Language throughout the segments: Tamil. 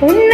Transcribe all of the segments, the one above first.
una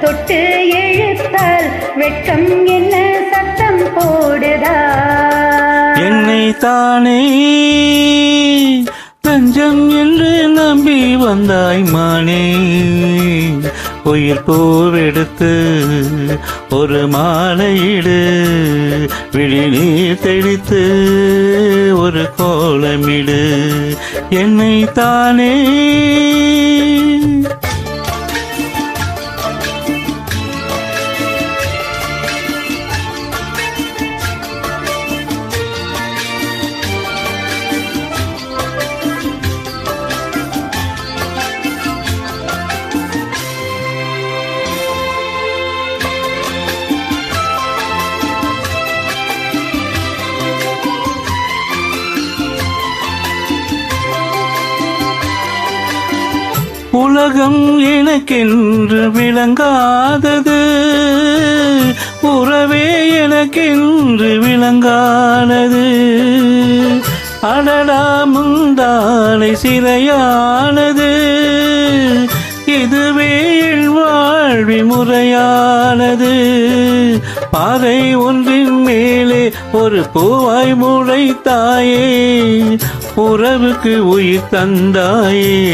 தொட்டு எழுத்தால் வெட்கம் என்ன சத்தம் போடுதா? என்னை தானே தஞ்சம் என்று நம்பி வந்தாய் மானே. உயிர் பூவெடுத்து ஒரு மாலையிடு விழிநீர் தெளித்து ஒரு கோலமிடு. என்னை தானே உலகம் எனக்கென்று விளங்காதது. உறவே எனக்கென்று விளங்கானது அடடா முந்தானை சிறையானது. இதுவே என் வாழ்வி முறையானது. பாறை ஒன்றின் மேலே ஒரு பூவாய் முளைத்தாயே. உறவுக்கு உயிர் தந்தாயே.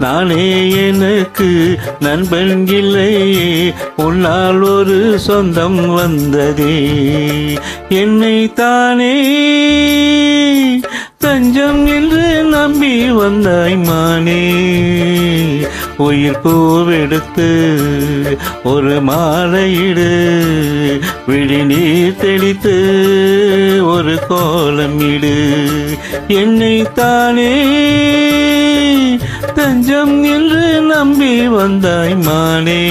நானே எனக்கு நண்பன் இல்லையே. உன்னால் ஒரு சொந்தம் வந்ததே. என்னை தானே தஞ்சம் என்று நம்பி வந்தாய் மானே. உயிர் பூவெடுத்து ஒரு மாலையிடு விழி நீர் தெளித்து ஒரு கோலம் இடு. என்னை தானே தஞ்சம் என்று நம்பி வந்தாய் மானே.